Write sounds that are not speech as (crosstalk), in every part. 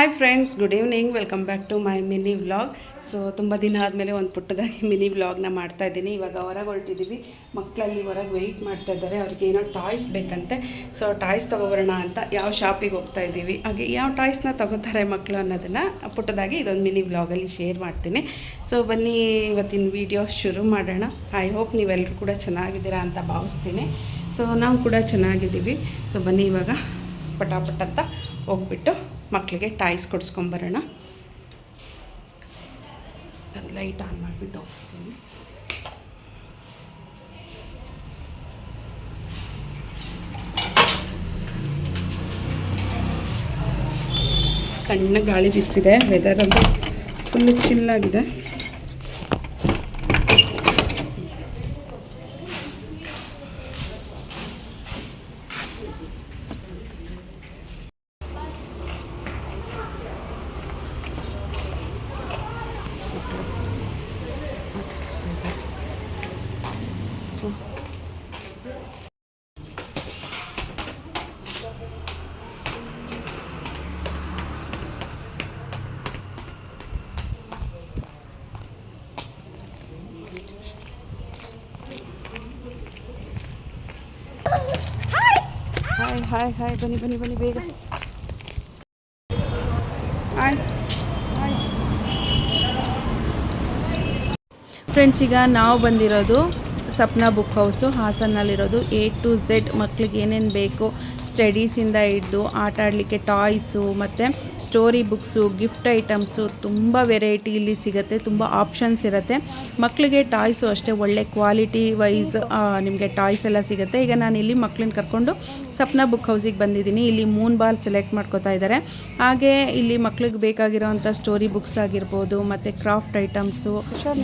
Hi friends good evening welcome back to my mini vlog so ತುಂಬ ದಿನ ಆದಮೇಲೆ ಒಂದು ಪುಟ್ಟದಾಗಿ (laughs) ಮಿನಿ ವ್ಲಾಗ್ನ ಮಾಡ್ತಾ ಇದ್ದೀನಿ. ಇವಾಗ ಹೊರಗೆ ಹೊರಟಿದ್ದೀವಿ ಮಕ್ಕಳಲ್ಲಿ ಹೊರಗೆ ವೆಯ್ಟ್ ಮಾಡ್ತಾ ಇದ್ದಾರೆ. ಅವ್ರಿಗೆ ಏನೋ ಟಾಯ್ಸ್ ಬೇಕಂತೆ. ಸೊ ಟಾಯ್ಸ್ ತೊಗೊಬರೋಣ ಅಂತ ಯಾವ ಶಾಪಿಗೆ ಹೋಗ್ತಾ ಇದ್ದೀವಿ. ಹಾಗೆ ಯಾವ ಟಾಯ್ಸ್ನ ತಗೋತಾರೆ ಮಕ್ಕಳು ಅನ್ನೋದನ್ನು ಪುಟ್ಟದಾಗಿ ಇದೊಂದು ಮಿನಿ ವ್ಲಾಗಲ್ಲಿ ಶೇರ್ ಮಾಡ್ತೀನಿ. ಸೊ ಬನ್ನಿ, ಇವತ್ತಿನ ವೀಡಿಯೋ ಶುರು ಮಾಡೋಣ. ಐ ಹೋಪ್ ನೀವೆಲ್ಲರೂ ಕೂಡ ಚೆನ್ನಾಗಿದ್ದೀರಾ ಅಂತ ಭಾವಿಸ್ತೀನಿ. ಸೊ ನಾವು ಕೂಡ ಚೆನ್ನಾಗಿದ್ದೀವಿ. ಸೊ ಬನ್ನಿ ಇವಾಗ ಪಟಾಪಟ್ ಅಂತ ಹೋಗ್ಬಿಟ್ಟು ಮಕ್ಕಳಿಗೆ ಟಾಯ್ಸ್ ಕೊಡಿಸ್ಕೊಂಬರೋಣ. ಅದು ಲೈಟ್ ಆನ್ ಮಾಡಿಬಿಟ್ಟು ಹೋಗ್ತೀನಿ. ಸಣ್ಣ ಗಾಳಿ ಬೀಸ್ತಿದೆ ವೆದರ್ ಅದು ಫುಲ್ಲು ಚಿಲ್ಲಾಗಿದೆ ಹಾಯ್ ಹಾಯ್ ಹಾಯ್ ಬನ್ನಿ ಬನ್ನಿ ಬನ್ನಿ ಬೇಗ ಫ್ರೆಂಡ್ಸ್ ಈಗ ನಾವು ಬಂದಿರೋದು ಸಪ್ನಾ ಬುಕ್ ಹೌಸು. ಹಾಸನ್ನಲ್ಲಿರೋದು ಎ ಟು ಝೆಡ್ ಮಕ್ಳಿಗೆ ಏನೇನು ಬೇಕು ಸ್ಟಡೀಸಿಂದ ಹಿಡ್ದು ಆಟ ಆಡಲಿಕ್ಕೆ ಟಾಯ್ಸು ಮತ್ತು ಸ್ಟೋರಿ ಬುಕ್ಸು ಗಿಫ್ಟ್ ಐಟಮ್ಸು ತುಂಬ ವೆರೈಟಿ ಇಲ್ಲಿ ಸಿಗುತ್ತೆ. ತುಂಬ ಆಪ್ಷನ್ಸ್ ಇರುತ್ತೆ. ಮಕ್ಕಳಿಗೆ ಟಾಯ್ಸು ಅಷ್ಟೇ ಒಳ್ಳೆ ಕ್ವಾಲಿಟಿ ವೈಸ್ ನಿಮಗೆ ಟಾಯ್ಸ್ ಎಲ್ಲ ಸಿಗುತ್ತೆ. ಈಗ ನಾನು ಇಲ್ಲಿ ಮಕ್ಕಳನ್ನ ಕರ್ಕೊಂಡು ಸಪ್ನಾ ಬುಕ್ ಹೌಸಿಗೆ ಬಂದಿದ್ದೀನಿ. ಇಲ್ಲಿ ಮೂನ್ ಬಾಲ್ ಸೆಲೆಕ್ಟ್ ಮಾಡ್ಕೋತಾ ಇದ್ದಾರೆ ಹಾಗೆ ಇಲ್ಲಿ ಮಕ್ಳಿಗೆ ಬೇಕಾಗಿರೋವಂಥ ಸ್ಟೋರಿ ಬುಕ್ಸ್ ಆಗಿರ್ಬೋದು ಮತ್ತು craft items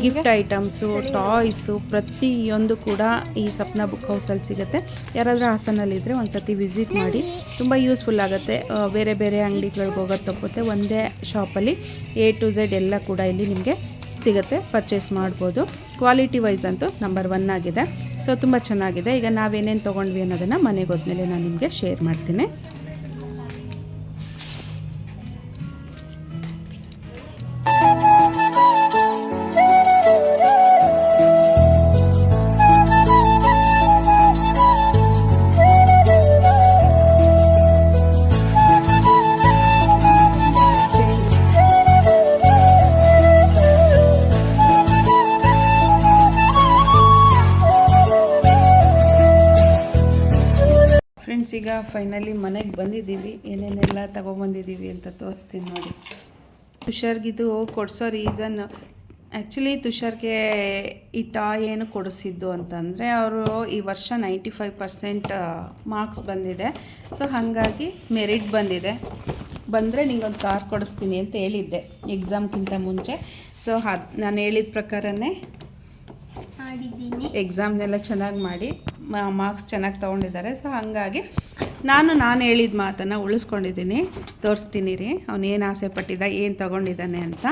gift items toys ಪ್ರತಿಯೊಂದು ಕೂಡ ಈ ಸಪ್ನ ಬುಕ್ ಹೌಸಲ್ಲಿ ಸಿಗುತ್ತೆ. ಯಾರಾದರೂ ಹಾಸನಲ್ಲಿದ್ದರೆ ಒಂದು ಸತಿ ವಿಸಿಟ್ ಮಾಡಿ. ತುಂಬ ಯೂಸ್ಫುಲ್ ಆಗುತ್ತೆ. ಬೇರೆ ಬೇರೆ ಅಂಗಡಿಗಳಿಗೆ ಹೋಗೋದು ತಪ್ಪುತ್ತೆ. ಒಂದೇ ಶಾಪಲ್ಲಿ ಎ ಟು ಝೆಡ್ ಎಲ್ಲ ಕೂಡ ಇಲ್ಲಿ ನಿಮಗೆ ಸಿಗುತ್ತೆ. ಪರ್ಚೇಸ್ ಮಾಡ್ಬೋದು. ಕ್ವಾಲಿಟಿ ವೈಸ್ ಅಂತೂ ನಂಬರ್ ಒನ್ ಆಗಿದೆ. ಸೊ ತುಂಬ ಚೆನ್ನಾಗಿದೆ. ಈಗ ನಾವೇನೇನು ತೊಗೊಂಡ್ವಿ ಅನ್ನೋದನ್ನು ಮನೆಗೆ ಹೋದ್ಮೇಲೆ ನಾನು ನಿಮಗೆ ಶೇರ್ ಮಾಡ್ತೀನಿ. ಫ್ರೆಂಡ್ಸ್ ಈಗ ಫೈನಲಿ ಮನೆಗೆ ಬಂದಿದ್ದೀವಿ. ಏನೇನೆಲ್ಲ ತೊಗೊಬಂದಿದ್ದೀವಿ ಅಂತ ತೋರಿಸ್ತೀನಿ ನೋಡಿ. ತುಷಾರ್ಗಿದು ಕೊಡಿಸೋ ರೀಸನ್ ಆ್ಯಕ್ಚುಲಿ ತುಷಾರ್ಗೆ ಈ ಟಾಯ್ ಏನು ಕೊಡಿಸಿದ್ದು ಅಂತಂದರೆ ಅವರು ಈ ವರ್ಷ ನೈಂಟಿ ಫೈವ್ ಪರ್ಸೆಂಟ್ ಮಾರ್ಕ್ಸ್ ಬಂದಿದೆ. ಸೊ ಹಾಗಾಗಿ ಮೆರಿಟ್ ಬಂದಿದೆ. ಬಂದರೆ ನಿಂಗೊಂದು ಕಾರ್ ಕೊಡಿಸ್ತೀನಿ ಅಂತ ಹೇಳಿದ್ದೆ ಎಕ್ಸಾಮ್ಗಿಂತ ಮುಂಚೆ. ಸೊ ಅದು ನಾನು ಹೇಳಿದ ಪ್ರಕಾರನೇ ಎಕ್ಸಾಮ್ನೆಲ್ಲ ಚೆನ್ನಾಗಿ ಮಾಡಿ. ಮಾರ್ಕ್ಸ್ ಚೆನ್ನಾಗಿ ತೊಗೊಂಡಿದ್ದಾರೆ. ಸೊ ಹಾಗಾಗಿ ನಾನು ನಾನು ಹೇಳಿದ ಮಾತನ್ನು ಉಳಿಸ್ಕೊಂಡಿದ್ದೀನಿ. ತೋರಿಸ್ತೀನಿ ರೀ. ಅವನೇನು ಆಸೆ ಪಟ್ಟಿದ್ದ, ಏನು ತೊಗೊಂಡಿದ್ದಾನೆ ಅಂತ.